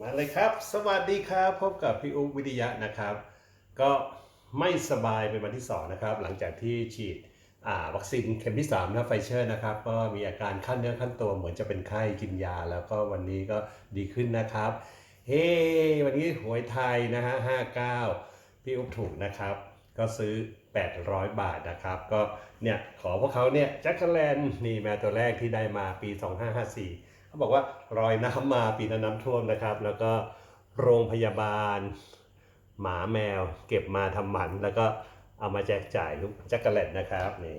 มาเลยครับ สวัสดีครับ พบกับพี่อุ๊บวิทยะนะครับ ก็ไม่สบายเป็นวันที่ 2 นะครับ หลังจากที่ฉีดวัคซีนเข็มที่3นะไฟเชอร์นะครับ ก็มีอาการขั้นเนื้อขั้นตัวเหมือนจะเป็นไข้กินยา แล้วก็วันนี้ก็ดีขึ้นนะครับ เฮ้วันนี้หวยไทยนะฮะ59พี่อุ๊บถูกนะครับ ก็ซื้อ 800 บาทนะครับ ก็เนี่ยขอพวกเขาเนี่ยแจ็คเกอร์แลนนี่แมวตัวแรกที่ได้มาปี 2554 เขาบอกว่ารอยน้ำมาปีนั้นน้ำท่วมนะครับ แล้วก็โรงพยาบาล หมาแมว เก็บมาทำหมัน แล้วก็เอามาแจกจ่ายลูกแจ็คเกร์แลนนะครับนี่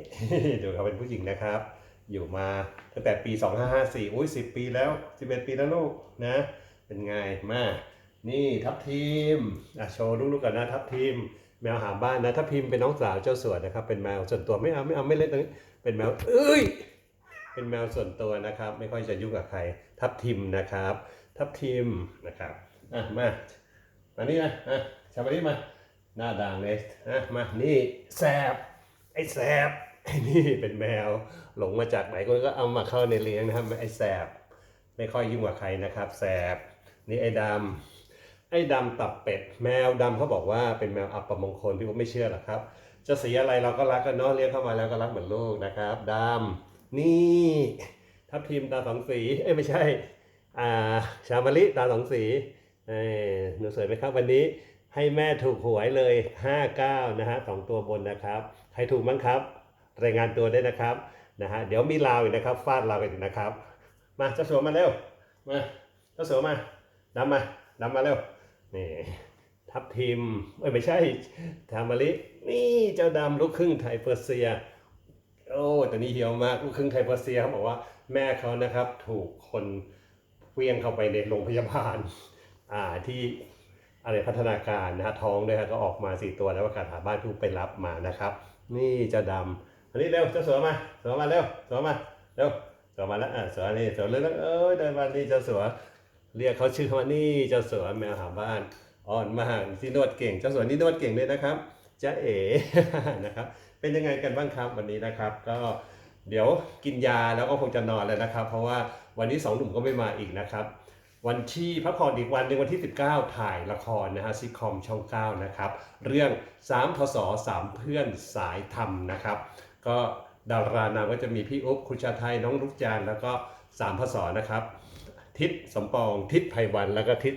ดูเขาเป็นผู้หญิงนะครับ อยู่มาตั้งแต่ปี 2554อุ้ย10 ปีแล้ว 11 ปีแล้วลูกนะ เป็นไงมานี่ทับทีมอะโชว์ลูกๆก่อนนะทับทีมแมวหาบ้านนะทับทีมเป็นน้องสาวเจ้าสวนนะครับเป็นแมวส่วนตัวไม่เอาไม่เอาไม่เล่นตรงนี้เป็นแมวเอ้ย เป็นแมวส่วนตัวนะครับ ไม่ค่อยจะยุ่งกับใคร ทับทิมนะครับ ทับทิมนะครับอะมามานี่นะอะชาวบ้านนี่มาหน้าด่างเลยอะมานี่แสบไอ้แสบไอ้นี่เป็นแมวหลงมาจากไหนคนก็เอามาเข้าในเลี้ยงนะครับไอ้แสบไม่ค่อยยุ่งกับใครนะครับแสบนี่ไอ้ดำไอ้ดำตับเป็ด แมวดำเขาบอกว่าเป็นแมวอัปมงคลพี่ผมไม่เชื่อหรอกครับ จะสีอะไรเราก็รักกันเนาะเลี้ยงเข้ามาแล้วก็รักเหมือนลูกนะครับดำ นี่ทับทิมตาสองสี เอ้ยไม่ใช่ อ่า ชามะลิตาสองสีเอ้หนูสวยไหมครับวันนี้ให้แม่ถูกหวยเลย 59 นะฮะสองตัวบนนะครับ ใครถูกมั้งครับ รายงานตัวได้นะครับนะฮะเดี๋ยวมีลาวอีกนะครับฟาดลาวกันอีกนะครับ มาเจ้าสัวมาเร็วมาเจ้าสัวมาดำมาดำมาเร็วนี่ทับทิมเอ้ยไม่ใช่ทามาลินี่เจ้าดำลูกครึ่งไทยเปอร์เซีย โอ้แตัวนี้เหี่ยวมากลูกครึ่งไทยเปอร์เซียเขาบอกว่าแม่เขานะครับถูกคนเวียงเข้าไปในโรงพยาบาลอ่าที่อะไรพัฒนาการนะฮะท้องด้วยฮะก็ออกมาสี่ตัวแล้วประกาศหาบ้านทุกไปรับมานะครับ นี่จ้าดำอันนี้เร็วเจ้าเสือมาเสือมาเร็วเสือมาเร็วเสือมาแล้วอะเสือนี่เสือเร็วๆเอ้ยเดินมานี่เจ้าเสือเรียกเขาชื่อเขาว่านี่เจ้าเสือแมวหาบ้านอ่อนมากที่นวดเก่งเจ้าเสือนี่นวดเก่งด้วยนะครับจ้าเอ๋นะครับ เป็นยังไงกันบ้างครับวันนี้นะครับ ก็เดี๋ยวกินยาแล้วก็คงจะนอนแล้วนะครับ เพราะว่าวันนี้สองหนุ่มก็ไม่มาอีกนะครับ วันที่พักผ่อนอีกวันหนึ่งวันที่ 19 ถ่ายละครนะฮะซิคอมช่อง 9 นะครับ เรื่อง3พศ3เพื่อนสายธรรมนะครับ ก็ดารานามก็จะมีพี่อุ๊บคุณชาไทยน้องลูกจานแล้วก็3พศนะครับ ทิศสมปองทิศไพวันแล้วก็ทิศ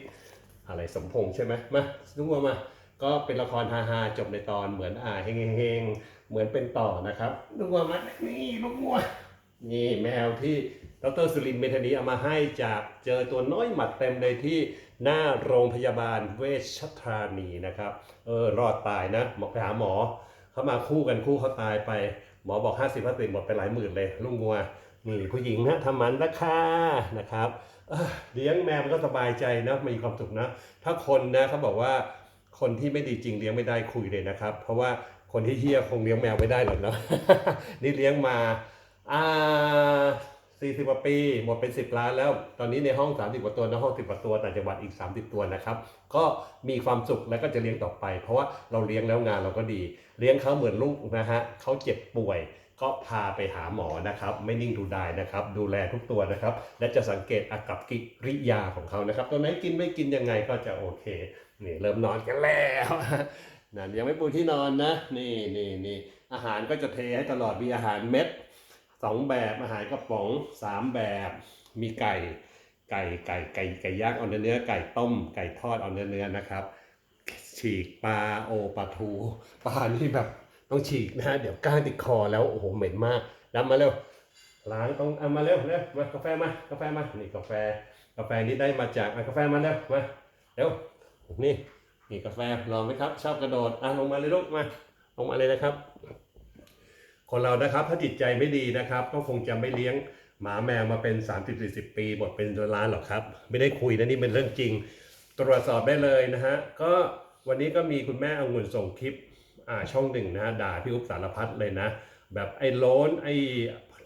อะไรสมพงษ์ใช่ไหมมาดูมามา ก็เป็นละครฮาๆจบในตอนเหมือนอ่าเฮงเฮงๆ เหมือนเป็นต่อนะครับลูกวัวมันนี่ลูกวัวนี่แมวที่ดรสุรินทร์เมธานีเอามาให้จากเจอตัวน้อยหมัดเต็มเลยที่หน้าโรงพยาบาลเวชธานีนะครับ เออรอดตายนะหมอไปหาหมอเขามาคู่กันคู่เขาตายไป หมอบอก 50 50หมดไปหลายหมื่นเลยลุงงัวนี่ผู้หญิงนะทำหมันราคานะครับเอ้อเลี้ยงแมวมันก็สบายใจนะมีความสุขนะ ถ้าคนนะเขาบอกว่าคนที่ไม่ดีจริงเลี้ยงไม่ได้คุยเลยนะครับ เพราะว่า คนที่เฮียคงเลี้ยงแมวไม่ได้หรอกเนาะนี่เลี้ยงมาอ่าสี่สิบกว่าปี หมดเป็น10ล้านแล้ว ตอนนี้ในห้อง30กว่าตัวในห้อง10กว่าตัวต่างจังหวัดอีก30ตัวนะครับ ก็มีความสุขแล้วก็จะเลี้ยงต่อไป เพราะว่าเราเลี้ยงแล้วงานเราก็ดี เลี้ยงเขาเหมือนลูกนะฮะเขาเจ็บป่วย ก็พาไปหาหมอนะครับ ไม่นิ่งดูดายนะครับ ดูแลทุกตัวนะครับ และจะสังเกตอากับกิริยาของเขานะครับ ตัวไหนกินไม่กินยังไงก็จะโอเค นี่เริ่มนอนกันแล้ว นั่นยังไม่ปูที่นอนนะ นี่นี่นี่อาหารก็จะเทให้ตลอดมีอาหารเม็ดสองแบบอาหารกระป๋องสามแบบ มีไก่ไก่ไก่ไก่ไก่ย่างเอาเนื้อเนื้อไก่ต้ม ไก่ทอดเอาเนื้อเนื้อนะครับ ฉีกปลาโอปลาทูปลานี่แบบต้องฉีกนะเดี๋ยวก้างติดคอแล้วโอ้โหเหม็นมากรับมาเร็วล้างต้องเอามาเร็วเร็วมากาแฟมากาแฟมานี่กาแฟกาแฟนี้ได้มาจากอะกาแฟมาเร็วมาเร็วนี่ นี่กาแฟลองไหมครับ ชอบกระโดดอะลงมาเลยลูกมาลงมาเลยนะครับ คนเรานะครับถ้าจิตใจไม่ดีนะครับ ก็คงจะไม่เลี้ยงหมาแมวมาเป็น 30-40 ปีหมดเป็นล้านหรอกครับ ไม่ได้คุยนะนี่เป็นเรื่องจริง ตรวจสอบได้เลยนะฮะก็วันนี้ก็มีคุณแม่องุ่นส่งคลิปอ่าช่องหนึ่งนะด่าพี่อุ๊บสารพัดเลยนะ แบบไอ้โล้นไอ้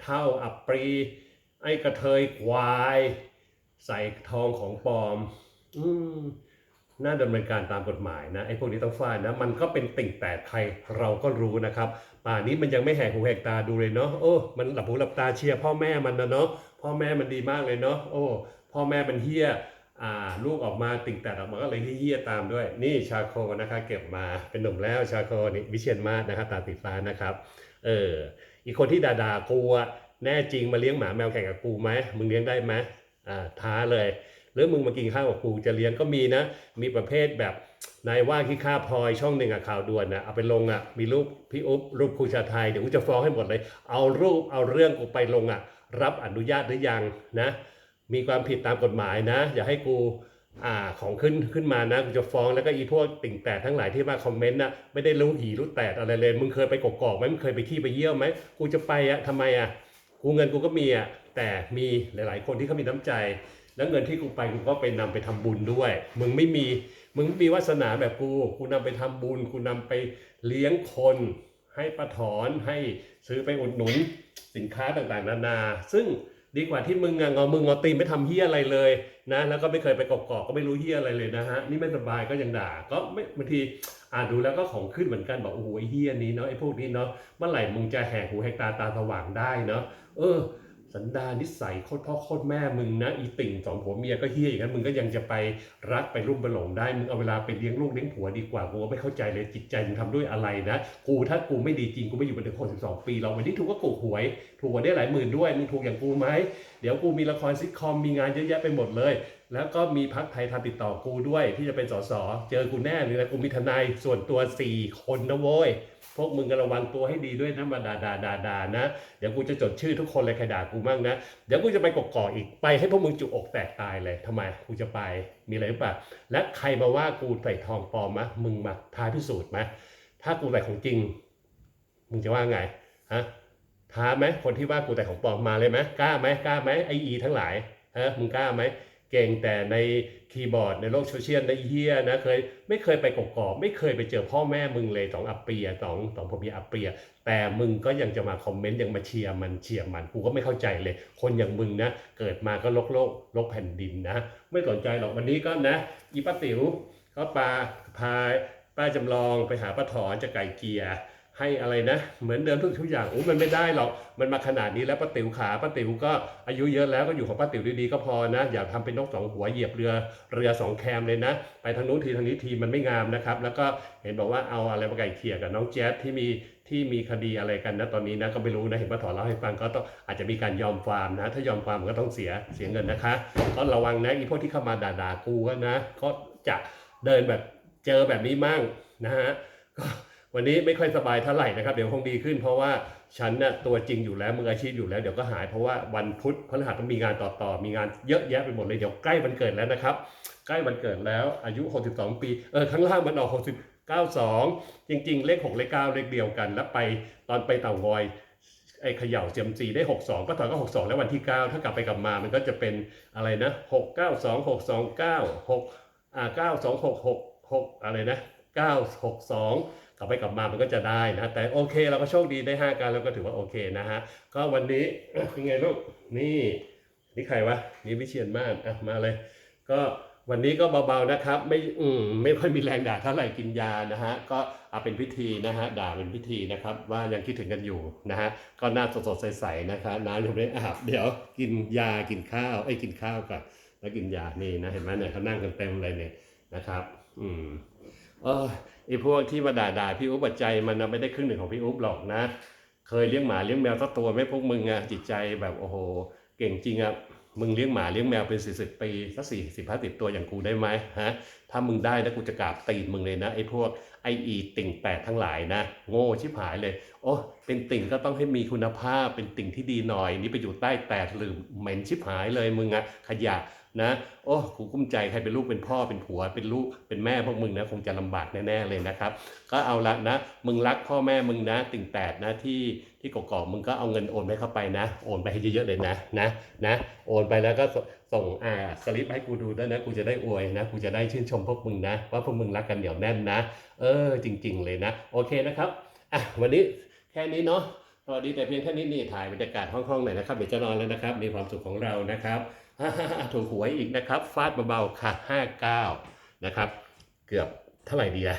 เท่าอับปรี ไอ้กระเทยควาย ใส่ทองของปลอม อืม น่าดำเนินการตามกฎหมายนะไอ้พวกนี้ต้องฟาดนะมันก็เป็นติ่งแตกใครเราก็รู้นะครับ ป่านนี้มันยังไม่แหกหูแหกตาดูเลยเนาะโอ้มันหลับหูหลับตาเชียร์พ่อแม่มันนะเนาะพ่อแม่มันดีมากเลยเนาะโอ้พ่อแม่มันเฮี้ยอ่าลูกออกมาติ่งแต่ออกมาก็เลยเฮี้ยตามด้วย นี่ชาโคนะคะเก็บมาเป็นหนุ่มแล้วชาโคนี่วิเชียนมาศนะครับตาติดฟ้านะครับเอออีกคนที่ด่าๆกูอะแน่จริงมาเลี้ยงหมาแมวแข่งกับกูไหมมึงเลี้ยงได้ไหมอ่าท้าเลย หรือมึงมากินข้าวกับกูจะเลี้ยงก็มีนะ มีประเภทแบบนายว่าขี้ข้าพลอยช่องหนึ่งอะข่าวด่วนนะเอาไปลงอะมีรูปพี่อุ๊บรูปครูชาไทยเดี๋ยวกูจะฟ้องให้หมดเลย เอารูปเอาเรื่องกูไปลงอะรับอนุญาตหรือยังนะ มีความผิดตามกฎหมายนะ อย่าให้กูอ่าของขึ้นขึ้นมานะกูจะฟ้องแล้วก็อีพวกติ่งแตกทั้งหลายที่มาคอมเมนต์นะไม่ได้รู้หีรู้แตกอะไรเลยมึงเคยไปกกอกไหมมึงเคยไปขี้ไปเยี่ยวไหมกูจะไปอะทำไมอะกูเงินกูก็มีอะแต่มีหลาย ๆ คนที่เขามีน้ำใจ แล้วเงินที่กูไปกูก็ไปนำไปทำบุญด้วย มึงไม่มี มึงไม่มีวาสนาแบบกู กูนำไปทำบุญ กูนำไปเลี้ยงคน ให้ประถอน ให้ซื้อไปอุดหนุนสินค้าต่างๆ นานา ซึ่งดีกว่าที่มึงอะงอมึงงอตีไม่ทำเฮี้ยอะไรเลยนะ แล้วก็ไม่เคยไปกอกๆก็ไม่รู้เฮี้ยอะไรเลยนะฮะ นี่ไม่สบายก็ยังด่า ก็ไม่บางทีอ่านดูแล้วก็ของขึ้นเหมือนกันบอกโอ้โหไอ้เฮี้ยนี้เนาะไอ้พวกนี้เนาะ เมื่อไหร่มึงจะแหกหูแหกตาตาสว่างได้เนาะ เออ สันดานนิสัยโคตรพ่อโคตรแม่มึงนะอีติ่งสองผัวเมียก็เฮี้ยอย่างนั้นมึงก็ยังจะไปรักไปรุ่มไปหลงได้มึงเอาเวลาไปเลี้ยงลูกเลี้ยงผัวดีกว่ากูไม่เข้าใจเลยจิตใจมึงทำด้วยอะไรนะ กูถ้ากูไม่ดีจริงกูไม่อยู่มาถึงคนสิบสองปีเราวันนี้ถูกก็ถูกหวย ถูกกวยได้หลายหมื่นด้วยมึงถูกอย่างกูไหมเดี๋ยวกูมีละครซิทคอมมีงานเยอะแยะไปหมดเลย แล้วก็มีพักไทยทำติดต่อกูด้วยที่จะเป็นสสเจอกูแน่เลยนะกูมีทนายส่วนตัวสี่คนนะโว้ย พวกมึงก็ระวังตัวให้ดีด้วยนะมาด่าด่าด่าด่านะ เดี๋ยวกูจะจดชื่อทุกคนเลยใครด่ากูมั่งนะ เดี๋ยวกูจะไปกกอกอีกไปให้พวกมึงจุกอกแตกตายเลยทำไมกูจะไปมีอะไรหรือเปล่าและใครมาว่ากูใส่ทองปลอมมะมึงมาท้าพิสูจน์ไหมถ้ากูใส่ของจริง มึงจะว่าไงฮะท้าไหมคนที่ว่ากูแต่ของปลอมมาเลยไหมกล้าไหมกล้าไหมไออีทั้งหลายฮะมึงกล้าไหม เก่งแต่ในคีย์บอร์ดในโลกโซเชียลในเฮียนะเคยไม่เคยไปกกอกไม่เคยไปเจอพ่อแม่มึงเลยสองอัปเปียสองสองพ่อเมีอัปเปีย แต่มึงก็ยังจะมาคอมเมนต์ยังมาเชียร์มันเชียร์มันกูก็ไม่เข้าใจเลย คนอย่างมึงนะ เกิดมาก็ลกโลกลกแผ่นดินนะ ไม่สนใจหรอกวันนี้ก็นะ อีป้าติ๋วเขาปาพาป้าจำลองไปหาป้าถอนจะไก่เกียร์ ให้อะไรนะ เหมือนเดิมทุกทุกอย่างโอ้มันไม่ได้หรอกมันมาขนาดนี้แล้วป้าติ๋วขาป้าติ๋วก็อายุเยอะแล้วก็อยู่ของป้าติ๋วดีๆก็พอนะ อย่าทำเป็นนกสองหัวเหยียบเรือเรือสองแคมเลยนะ ไปทางนู้นทีทางนี้ทีมันไม่งามนะครับ แล้วก็เห็นบอกว่าเอาอะไรมาไก่เกลียกับน้องแจ๊ดที่มีที่มีคดีอะไรกันนะตอนนี้นะก็ไม่รู้นะเห็นป้าถอนเล่าให้ฟังก็ต้องอาจจะมีการยอมความนะ ถ้ายอมความมันก็ต้องเสียเสียเงินนะคะ ก็ระวังนะอีพวกที่เข้ามาด่าๆกูก็นะ ก็จะเดินแบบเจอแบบนี้มั่งนะฮะก็ วันนี้ไม่ค่อยสบายเท่าไหร่นะครับ เดี๋ยวคงดีขึ้น เพราะว่าฉันน่ะตัวจริงอยู่แล้วมืออาชีพอยู่แล้วเดี๋ยวก็หายเพราะว่าวันพุธพฤหัสต้องมีงานต่อๆมีงานเยอะแยะไปหมดเลยเดี๋ยวใกล้วันเกิดแล้วนะครับ ใกล้วันเกิดแล้วอายุ 62 ปีเออข้างล่างมันออก 60 92 จริง ๆ เลข 6 เลข 9 เลขเดียวกัน แล้วไปตอนไปเต่างอยไอ้เขย่าเจมซีได้ 62ก็ถอนก็ 62 แล้ววันที่ 9 ถ้ากลับไปกลับมามันก็จะเป็นอะไรนะ6 9 2 6 2 9 6อ่า9 2 6 6 6อะไรนะ9 6 2ก ลับไปกลับมามันก็จะได้นะ แต่โอเคเราก็โชคดีได้ 5 การแล้วก็ถือว่าโอเคนะฮะ ก็วันนี้เป็นไงลูก นี่นี่ใครวะ นี่วิเชียนมากอะมาเลย ก็วันนี้ก็เบาๆนะครับ ไม่อืมไม่ค่อยมีแรงด่าเท่าไหร่กินยานะฮะ ก็เอาเป็นพิธีนะฮะ ด่าเป็นพิธีนะครับ ว่ายังคิดถึงกันอยู่นะฮะ ก็หน้าสดๆใสๆนะคะน้ำยังไม่อาบ เดี๋ยวกินยากินข้าวไอ้กินข้าวก่อนแล้วกินยานี่นะเห็นไหมเนี่ยเขานั่งกันเต็มเลยเนี่ยนะครับ อืมเออ ไอ้พวกที่มาด่าๆพี่อุ๊บปัจจัยมันไม่ได้ครึ่งหนึ่งของพี่อุ๊บหรอกนะ เคยเลี้ยงหมาเลี้ยงแมวสักตัวไหมพวกมึงอะจิตใจแบบโอ้โห เก่งจริงอะมึงเลี้ยงหมาเลี้ยงแมวเป็นสิบสิบปีสักสี่สิบห้าสิบตัวอย่างกูได้ไหมฮะ ถ้ามึงได้นะกูจะกราบตีนมึงเลยนะไอ้พวกไออีติ่งแปดทั้งหลายนะ โง่ชิบหายเลย โอ้เป็นติ่งก็ต้องให้มีคุณภาพเป็นติ่งที่ดีหน่อย นี่ไปอยู่ใต้แปดหรือเหม็นชิบหายเลยมึงอะขยะนะ โอ้กูกุ้มใจใครเป็นลูกเป็นพ่อเป็นผัว เป็นลูกเป็นแม่พวกมึงนะคงจะลำบากแน่ๆเลยนะครับ ก็เอาละนะ มึงรักพ่อแม่มึงนะ ติ่งแปดนะที่ที่กอกๆมึงก็เอาเงินโอนไปเข้าไปนะ โอนไปให้เยอะๆเลยนะนะนะ โอนไปแล้วก็ ส่งอ่าสลิปให้กูดูด้วยนะกูจะได้อวยนะกูจะได้ชื่นชมพวกมึงนะ ว่าพวกมึงรักกันเหนียวแน่นนะ เออ จริง ๆ เลยนะ โอเคนะครับอะวันนี้แค่นี้เนาะสวัสดีแต่เพียงแค่นี้นี่ถ่ายบรรยากาศห้องๆหน่อยนะครับเดี๋ยวจะนอนแล้วนะครับ มีความสุขของเรานะครับถูกหวยอีกนะครับ ฟาดเบาๆค่ะ59นะครับ เกือบ เท่าไหร่ดีอะ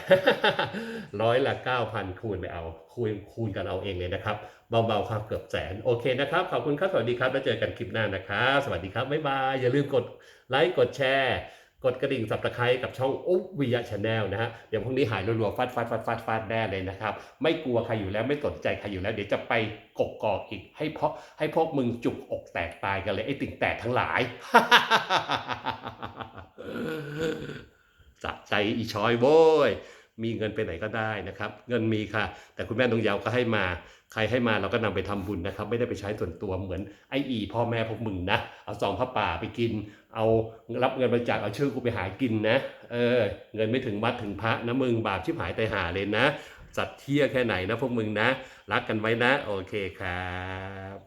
ร้อยละ9,000คูณไปเอา คูณคูณกันเอาเองเลยนะครับ เบาๆครับเกือบแสน โอเคนะครับ ขอบคุณครับ สวัสดีครับ แล้วเจอกันคลิปหน้านะครับ สวัสดีครับ บ๊ายบาย อย่าลืมกดไลค์ กดแชร์ กดกระดิ่งสับตะไคร้กับช่องอุ๊บวิยะชาแนลนะฮะ เดี๋ยวพรุ่งนี้หายรัวๆฟาดฟาดฟาดฟาดฟาดแน่เลยนะครับ ไม่กลัวใครอยู่แล้ว ไม่สนใจใครอยู่แล้ว เดี๋ยวจะไปกกกอกอีก ให้เพราะให้พวกมึงจุกอกแตกตายกันเลยไอ้ติ่งแตกทั้งหลาย สะใจอีชอยโว้ยมีเงินไปไหนก็ได้นะครับ เงินมีค่ะ แต่คุณแม่นงยาวก็ให้มา ใครให้มาเราก็นำไปทำบุญนะครับ ไม่ได้ไปใช้ส่วนตัวเหมือนไออีพ่อแม่พวกมึงนะ เอาซองผ้าป่าไปกิน เอารับเงินบริจาคเอาชื่อกูไปหากินนะ เออ เงินไม่ถึงวัดถึงพระนะมึงบาปชิบหายไตายหาเลยนะสัตว์เที่ยแค่ไหนนะพวกมึงนะ รักกันไว้นะ โอเคครับ